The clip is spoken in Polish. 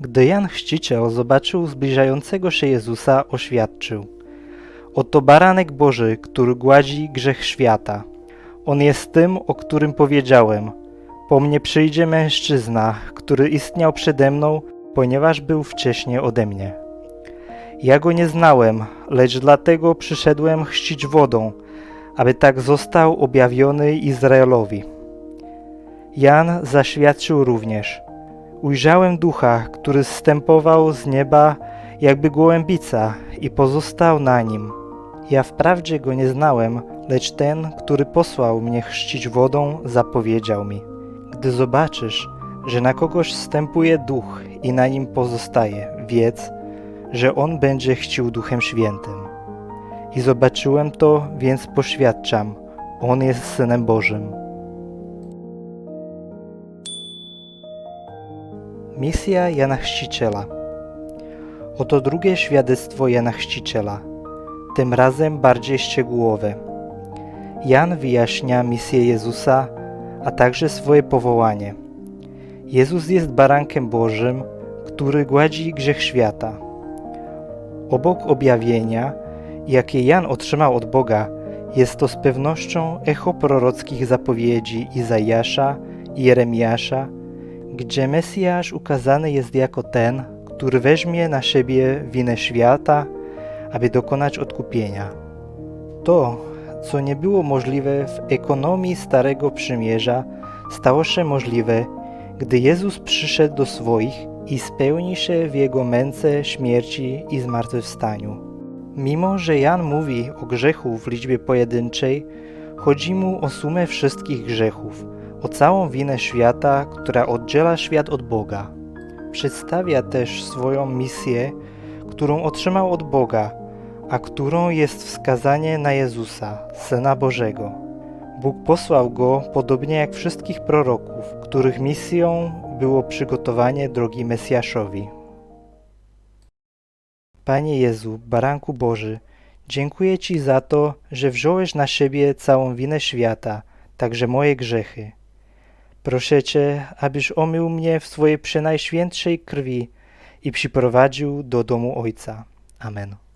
Gdy Jan Chrzciciel zobaczył zbliżającego się Jezusa, oświadczył: Oto baranek Boży, który gładzi grzech świata. On jest tym, o którym powiedziałem. Po mnie przyjdzie mężczyzna, który istniał przede mną, ponieważ był wcześniej ode mnie. Ja go nie znałem, lecz dlatego przyszedłem chrzcić wodą, aby tak został objawiony Izraelowi. Jan zaświadczył również: Ujrzałem ducha, który zstępował z nieba jakby gołębica i pozostał na nim. Ja wprawdzie go nie znałem, lecz ten, który posłał mnie chrzcić wodą, zapowiedział mi: Gdy zobaczysz, że na kogoś wstępuje duch i na nim pozostaje, wiedz, że on będzie chcił duchem świętym. I zobaczyłem to, więc poświadczam: on jest synem Bożym. Misja Jana Chrzciciela. Oto drugie świadectwo Jana Chrzciciela, tym razem bardziej szczegółowe. Jan wyjaśnia misję Jezusa, a także swoje powołanie. Jezus jest barankiem Bożym, który gładzi grzech świata. Obok objawienia, jakie Jan otrzymał od Boga, jest to z pewnością echo prorockich zapowiedzi Izajasza Jeremiasza, gdzie Mesjasz ukazany jest jako ten, który weźmie na siebie winę świata, aby dokonać odkupienia. To, co nie było możliwe w ekonomii Starego Przymierza, stało się możliwe, gdy Jezus przyszedł do swoich i spełni się w Jego męce, śmierci i zmartwychwstaniu. Mimo, że Jan mówi o grzechu w liczbie pojedynczej, chodzi mu o sumę wszystkich grzechów, o całą winę świata, która oddziela świat od Boga. Przedstawia też swoją misję, którą otrzymał od Boga, a którą jest wskazanie na Jezusa, Syna Bożego. Bóg posłał go podobnie jak wszystkich proroków, których misją było przygotowanie drogi Mesjaszowi. Panie Jezu, Baranku Boży, dziękuję Ci za to, że wziąłeś na siebie całą winę świata, także moje grzechy. Proszę Cię, abyś omył mnie w swojej przenajświętszej krwi i przyprowadził do domu Ojca. Amen.